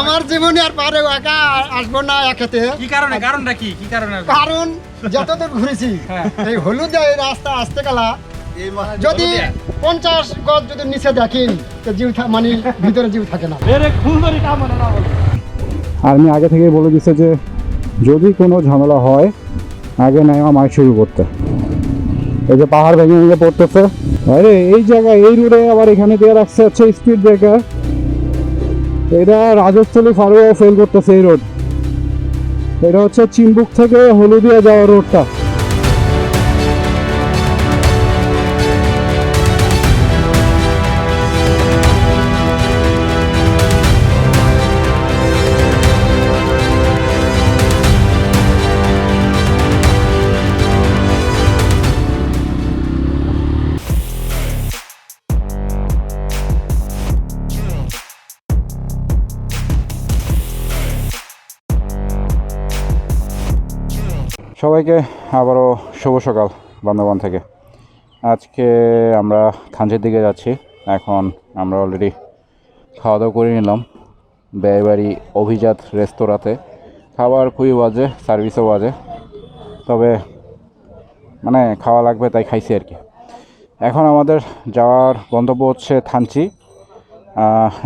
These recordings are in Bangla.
আমার জীবনে আর পারে একা আসব না একেতে কি কারণে? কারণটা কি? কি কারণে? কারণ যতদূর ঘুরেছি হ্যাঁ। এই হলুদ এই রাস্তা আসতে গেলা। যদি পঞ্চাশ গজ যদি নিচে দেখেন তো জিউ মানে ভিতরে জিউ থাকে না। আর্মি আগে থেকেই বলে দিছে যে যদি কোনো ঝামেলা হয় আগে নেওয়া মাছ শুরু করতে। এই যে পাহাড় ভেঙে ভেঙে পড়তেছে। আরে এই জায়গায় এই রোডে আবার এখানে দিয়ে রাখছে হচ্ছে স্পিড ব্রেকার এটা রাজস্থলী ফারুয়া ফেল করতেছে এই রোড এটা হচ্ছে চিম্বুক থেকে হলুদিয়া যাওয়ার রোডটা সবাইকে আবারও শুভ সকাল বান্ধবান থেকে। আজকে আমরা থানচির দিকে যাচ্ছি। এখন আমরা অলরেডি খাওয়া দাওয়া করে নিলাম। ব্যয়বাড়ি অভিজাত রেস্তোরাঁতে। খাবার খুবই বাজে সার্ভিসও বাজে। তবে মানে খাওয়া লাগবে তাই খাইছি আর কি। এখন আমাদের যাওয়ার গন্তব্য হচ্ছে থানচি।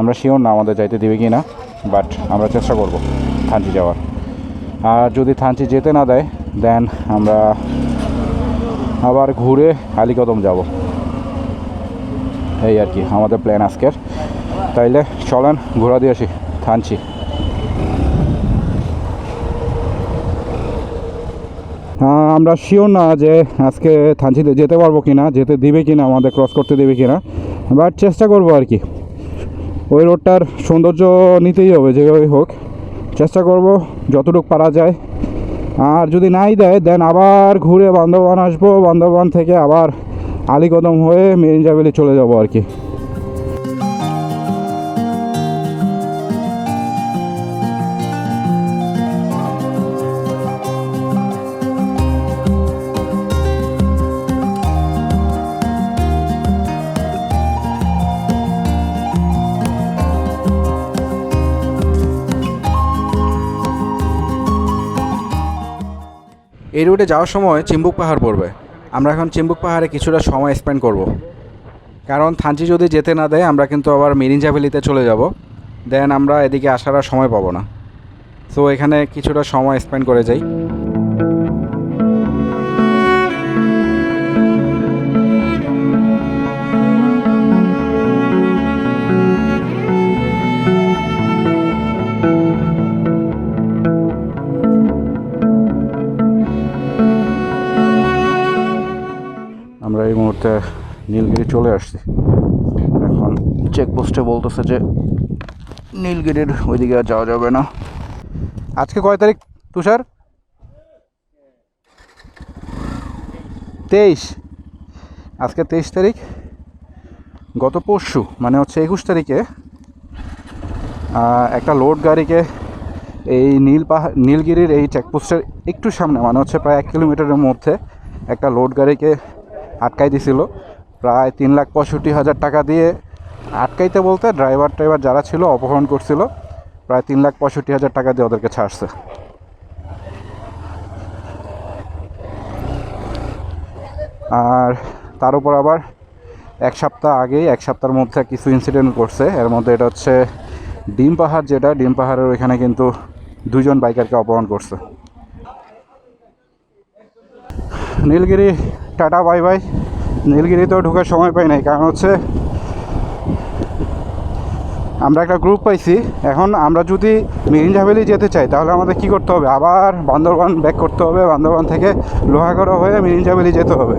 আমরা শিওর না আমাদের যাইতে দিবে কি না বাট আমরা চেষ্টা করব থানচি যাওয়ার। আর যদি থানচি যেতে না দেয় দেন আমরা আবার ঘুরে আলিকদম যাব। এই আর কি, আমাদের প্ল্যান আজকের। তাইলে চলেন, ঘোরা দিয়ে আসি, থানচি। আমরা শিওর না যে আজকে থানচিতে যেতে পারব কি না যেতে দিবে কি না আমাদের ক্রস করতে দেবে কি না বাট চেষ্টা করব আর কি। ওই রোডটার সৌন্দর্য নিতেই হবে, যেভাবেই হোক। চেষ্টা করব যতটুকু পারা যায়। আর যদি নাই দেয় দেন আবার ঘুরে বান্ধবন আসব। বান্ধবন থেকে আবার আলিকদম হয়ে মেরিন ভ্যালি চলে যাব আর কি। এই রুটে যাওয়ার সময় চিম্বুক পাহাড় পড়বে। আমরা এখন চিম্বুক পাহাড়ে কিছুটা সময় স্পেন্ড করব। কারণ থানচি যদি যেতে না দেয়, আমরা কিন্তু আবার মিরিঞ্জা ভ্যালিতে চলে যাব। দেন আমরা এদিকে আসার সময় পাবো না। তো এখানে কিছুটা সময় স্পেন্ড করে যাই। মুহূর্তে নীলগিরি চলে আসছি। এখন চেকপোস্টে বলতেছে যে নীলগিরির ওইদিকে আর যাওয়া যাবে না। আজকে কয় তারিখ তুষার? তেইশ। আজকে তেইশ তারিখ। গত পরশু মানে হচ্ছে একুশ তারিখে একটা লোড গাড়িকে এই নীল পাহাড় নীলগিরির এই চেকপোস্টের একটু সামনে মানে হচ্ছে প্রায় এক কিলোমিটারের মধ্যে একটা লোড গাড়িকে আটকাই দিছিল। প্রায় তিন লাখ পঁয়ষট্টি হাজার টাকা দিয়ে আটকাইতে বলতে ড্রাইভার ড্রাইভার যারা ছিল অপহরণ করছিল। প্রায় তিন লাখ পঁয়ষট্টি হাজার টাকা দিয়ে ওদেরকে ছাড়ছে। আর তার উপর আবার এক সপ্তাহ আগেই, এক সপ্তাহের মধ্যে কিছু ইনসিডেন্ট করছে। এর মধ্যে এটা হচ্ছে ডিম পাহাড় যেটা, ডিম পাহাড়ের ওইখানে কিন্তু দুজন বাইকারকে অপহরণ করছে। Nilgiri tata, bye bye. নীলগিরিতেও ঢোকার সময় পাই নাই, কারণ হচ্ছে আমরা একটা গ্রুপ পাইছি। এখন আমরা যদি মিরিঞ্জা ভ্যালি যেতে চাই, তাহলে আমাদের কি করতে হবে? আবার বান্দরবান ব্যাক করতে হবে, বান্দরবান থেকে লোহাগড়া হয়ে মিরিঞ্জা ভ্যালি যেতে হবে।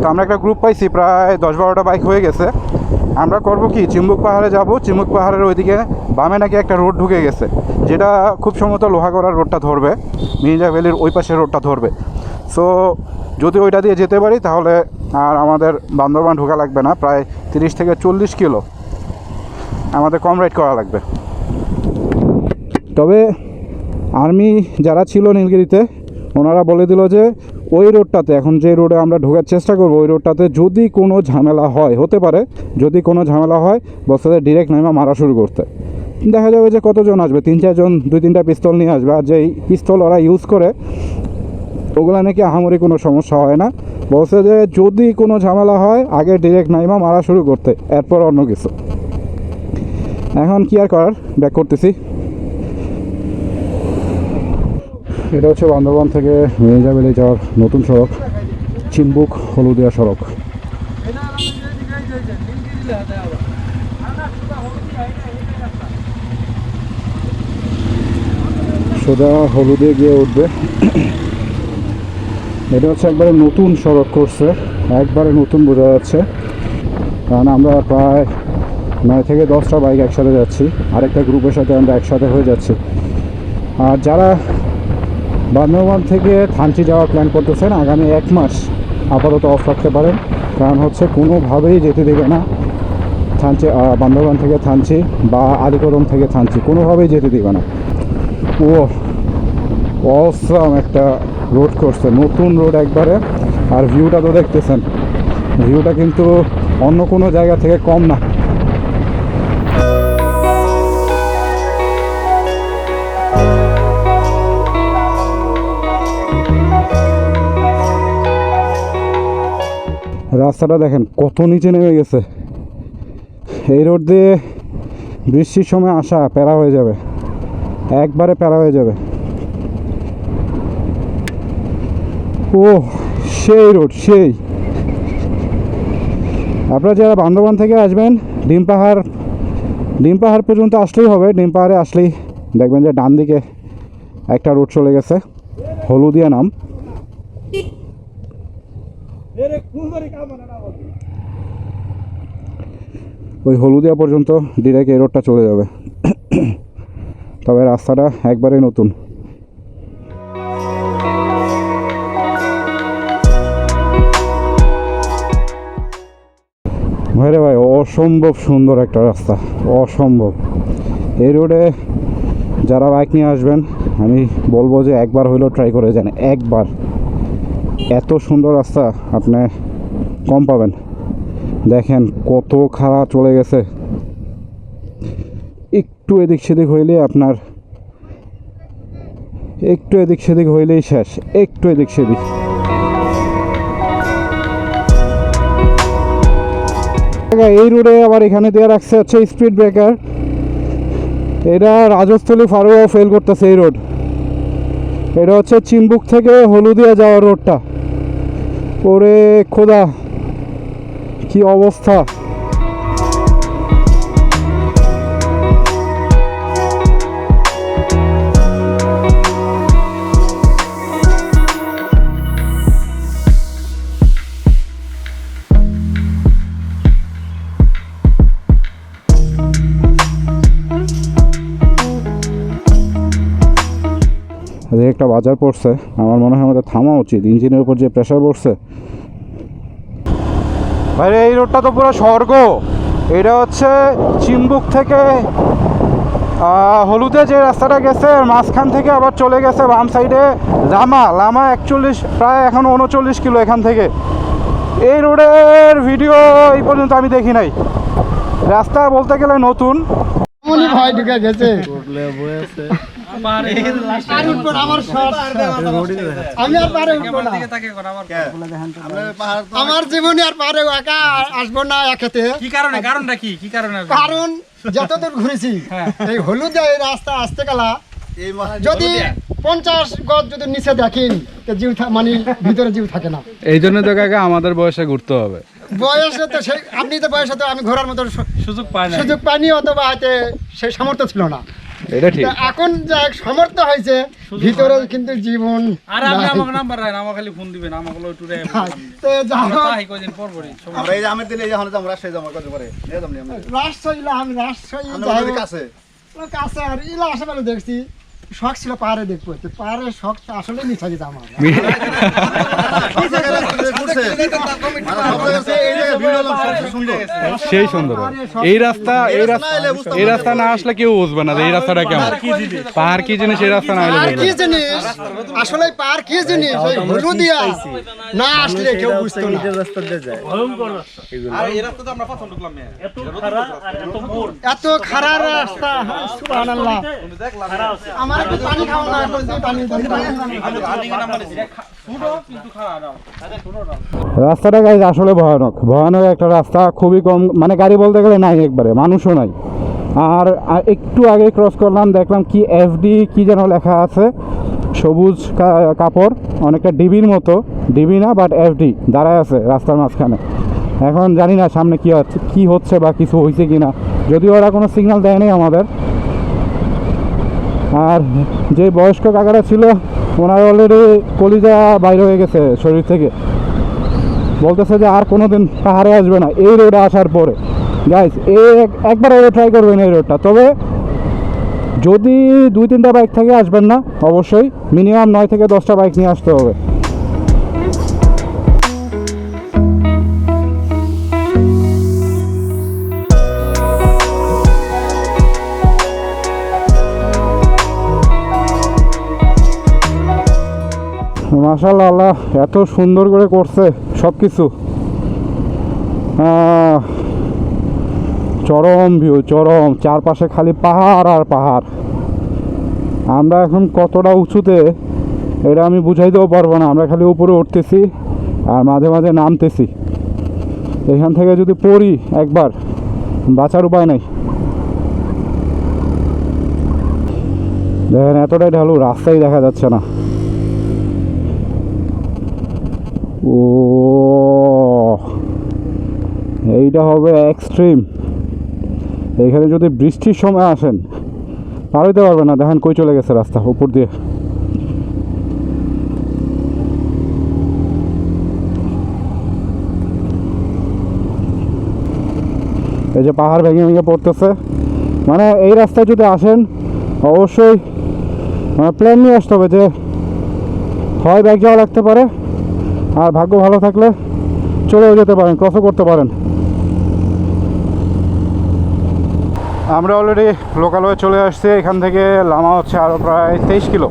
তো আমরা একটা গ্রুপ পাইছি, প্রায় দশ বারোটা বাইক হয়ে গেছে। আমরা করব কি? চিম্বুক পাহাড়ে যাব, চিম্বুক পাহাড়ের ওইদিকে বামে নাকি একটা রোড ঢুকে গেছে, যেটা খুব সম্ভবত লোহাগড়ার রোডটা ধরবে, মিরিঞ্জা ভ্যালির ওই পাশের রোডটা ধরবে। সো যদি ওইটা দিয়ে যেতে পারি, তাহলে আর আমাদের বান্দরবান ঢোকা লাগবে না, প্রায় তিরিশ থেকে চল্লিশ কিলো। আমাদের কম রাইড করা লাগবে। তবে আর্মি যারা ছিল নীলগিরিতে, ওনারা বলে দিল যে, ওই রোডটাতে, এখন যে রোডে আমরা ঢোকার চেষ্টা করব, ওই রোডটাতে যদি কোনো ঝামেলা হয়, হতে পারে, যদি কোনো ঝামেলা হয় বস্তাদের ডিরেক্ট নামা মারা শুরু করতে। দেখা যাবে যে কতজন আসবে, তিন চারজন, দুই তিনটা পিস্তল নিয়ে আসবে, আর যেই পিস্তল ওরা ইউজ করে ওগুলো নাকি আহামরি কোনো সমস্যা হয় না। বলছে যে যদি কোনো ঝামেলা হয়, আগে ডিরেক্ট নাইমা মারা শুরু করতে, এরপর অন্য কিছু। এখন কি আর করার? ব্যাক করতেছি। এটা হচ্ছে বান্দরবান থেকে মির্জাবেলি যাওয়ার নতুন সড়ক, চিম্বুক হলুদিয়া সড়ক। সোজা হলুদে গিয়ে উঠবে। এটা হচ্ছে একবারে নতুন সড়ক করছে একবারে নতুন বোঝা যাচ্ছে। কারণ আমরা প্রায় নয় থেকে দশটা বাইক একসাথে যাচ্ছি আরেকটা গ্রুপের সাথে আমরা একসাথে হয়ে যাচ্ছি। আর যারা বান্দরবান থেকে থানচি যাওয়ার প্ল্যান করতেছেন আগামী এক মাস আপাতত অফ রাখতে পারেন। কারণ হচ্ছে কোনোভাবেই যেতে দেবে না থানচি আহ, বান্দরবান থেকে থানচি বা আলিকদম থেকে থানচি কোনোভাবেই যেতে দেবে না। ও অসাম একটা রোড করছে, নতুন রোড একবারে। আর ভিউটা তো দেখতেছেন ভিউটা কিন্তু অন্য কোনো জায়গা থেকে কম না। রাস্তাটা দেখেন, কত নিচে নেমে গেছে। এই রোড দিয়ে বৃষ্টির সময় আসা প্যারা হয়ে যাবে, একবারে প্যারা হয়ে যাবে। ও সেই রোড, সেই। আপনারা যারা বান্দরবান থেকে আসবেন, ডিম পাহাড় ডিম পাহাড় পর্যন্ত আসলেই হবে। ডিম পাহাড়ে আসলেই দেখবেন যে ডান দিকে একটা রোড চলে গেছে, হলুদিয়া নাম। ওই হলুদিয়া পর্যন্ত ডিরেক্ট এই রোডটা চলে যাবে। তবে রাস্তাটা একবারে নতুন। ভাইরে ভাই, অসম্ভব সুন্দর একটা রাস্তা, অসম্ভব। এই রোডে যারা বাইক নিয়ে আসবেন, আমি বলব যে একবার হইলেও ট্রাই করে যান, একবার। এত সুন্দর রাস্তা আপনি কম পাবেন। দেখেন কত খারাপ চলে গেছে। একটু এদিক সেদিক হইলে আপনার, একটু এদিক সেদিক হইলেই শেষ, একটু এদিক সেদিক। এই রোডে আবার এখানে দেওয়া রাখছে হচ্ছে স্পিড ব্রেকার এটা রাজস্থলী ফারুয়া ফেল করতেছে এই রোড। এটা হচ্ছে চিম্বুক থেকে হলুদিয়া যাওয়ার রোডটা ওরে খোদা, কি অবস্থা। একটা বাজার পড়ছে আমার মনে হয় আমাদের থামা উচিত ইঞ্জিনের উপর যে প্রেশার পড়ছে। ভাই এই রোডটা তো পুরো স্বর্গ। এটা হচ্ছে চিম্বুক থেকে হলুদে যে রাস্তাটা গেছে মাঝখান থেকে আবার চলে গেছে বাম সাইডে লামা। লামা একচল্লিশ প্রায় এখন উনচল্লিশ কিলো এখান থেকে। এই রোডের ভিডিও এই পর্যন্ত আমি দেখি নাই। রাস্তা বলতে গেলে নতুন। ঢুকে গেছে। আর উঠবো আমার আমি আর পারে উঠবো না। তাকে কর আবার আমার জীবনে আর পারে একা আসব না একেতে কি কারণে? কারণটা কি? কি কারণে কারণ যতদূর ঘুরেছি এই হলুদ এই রাস্তা আসতে গেলা। যদি পঞ্চাশ গজ যদি নিচে দেখেন জিউ মানে ভিতরে জিউ থাকে না। এই জন্য তো কাকা আমাদের বয়সে ঘুরতে হবে। বয়সে তো সেই আপনি তো বয়সে তো আমি ঘোরার মতো সুযোগ পায় না সুযোগ পাইনি অথবা হয়তো সেই সামর্থ্য ছিল না। এটা ঠিক। এখন যা সমর্থ হয়েছে ভিতরে কিন্তু জীবন আর আপনি আমার আমাকে নাম্বার রাখেন আমাকে খালি ফোন দিবেন আমাকে লই টুরে তো যা হোক, তাই কয়দিন পর পরে আমরা এই আমি দিলে এখন আমরা রাজশাহী যাব নি আমরা রাজশাহী ইলা আমি রাজশাহী আমরা যাই কাছে। কাছে আর ইলা আশেপাশে দেখছি। শখ ছিল পাহাড়ে দেখব তো পাহাড়ের শখ আসলে মিছা গেছে আমার রাস্তা দিয়ে। মানে সেই সুন্দর এই রাস্তা এই রাস্তা এই রাস্তা না আসলে কেউ বুঝবে না এই রাস্তাটা কেমন পাহাড় কি জিনিস এই রাস্তা না এলে কি জিনিস আসলে পার কি জিনিস হলুদিয়া না আসলে কেউ বুঝতো না এত খারাপ রাস্তা হ্যাঁ, সুবহানাল্লাহ আমার একটু পানি খাও না বলছি রাস্তাটা গাইজ আসলে ভয়ানক। ভয়ানক একটা রাস্তা, খুবই কম মানে গাড়ি বলতে গেলে নাই একবারে, মানুষও নাই। আর একটু আগে ক্রস করলাম, দেখলাম কি এফডি কি যেন লেখা আছে, সবুজ কাপড়, অনেকটা ডিবির মতো। ডিবি না বাট এফডি দাঁড়ায় আছে রাস্তার মাঝখানে। এখন জানি না সামনে কি হচ্ছে কি হচ্ছে বা কিছু হয়েছে কি না যদিও ওরা কোনো সিগন্যাল দেয়নি আমাদের আর যে বয়স্ক কাকারা ছিল, ওনার অলরেডি কলিজা বাইরে হয়ে গেছে শরীর থেকে। বলতেছে যে আর কোনো দিন পাহাড়ে আসবে না, এই রোডে আসার পরে। গাইস এই একবার ওরা ট্রাই করবেন এই রোডটা তবে যদি দুই, তিনটা বাইক থেকে আসবেন না, অবশ্যই মিনিমাম নয় থেকে দশটা বাইক নিয়ে আসতে হবে। মাশাল্লাহ আল্লাহ এত সুন্দর করে করছে সব কিছু চরম ভিউ চরম, চারপাশে খালি পাহাড় আর পাহাড়। আমরা এখন কতটা উঁচুতে, এটা আমি বুঝাইতেও পারব না, আমরা খালি উপরে উঠতেছি আর মাঝে মাঝে নামতেছি। এখান থেকে যদি পড়ি একবার, বাঁচার উপায় নাই। দেখেন, এতটাই ঢালু, রাস্তাই দেখা যাচ্ছে না। ও এইটা হবে এক্সট্রিম এখানে যদি বৃষ্টির সময় আসেন, পার হইতে পারবে না। দেখেন কই চলে গেছে রাস্তা, উপর দিয়ে। এই যে পাহাড় ভেঙে ভেঙে পড়তেছে। মানে এই রাস্তায় যদি আসেন, অবশ্যই মানে প্ল্যান নিয়ে আসতে হবে যে হয় ব্যাগ যাওয়া লাগতে পারে আর ভাগ্য ভালো থাকলে চলেও যেতে পারেন ক্রসও করতে পারেন। আমরা অলরেডি লোকাল হয়ে চলে আসছি, এখান থেকে লামা হচ্ছে আরও প্রায় তেইশ কিলো।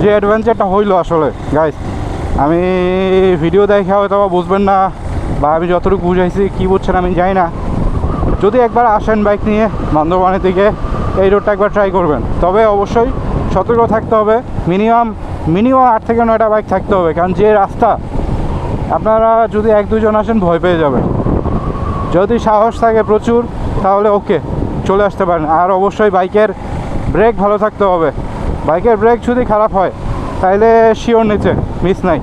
যে অ্যাডভেঞ্চারটা হইল আসলে গাইস আমি ভিডিও দেখে হয়তো বা বুঝবেন না, বা আমি যতটুকু বুঝাইছি কী বুঝছেন আমি জানি না। যদি একবার আসেন বাইক নিয়ে, বান্দরবানের দিকে, এই রোডটা একবার ট্রাই করবেন। তবে অবশ্যই সতর্ক থাকতে হবে মিনিমাম মিনিমাম আট থেকে নয়টা বাইক থাকতে হবে, কারণ যে রাস্তা, আপনারা যদি এক দুজন আসেন ভয় পেয়ে যাবেন। যদি সাহস থাকে প্রচুর, তাহলে ওকে, চলে আসতে পারেন। আর অবশ্যই বাইকের ব্রেক ভালো থাকতে হবে। বাইকের ব্রেক যদি খারাপ হয় তাহলে শিওর নিচে মিস নাই।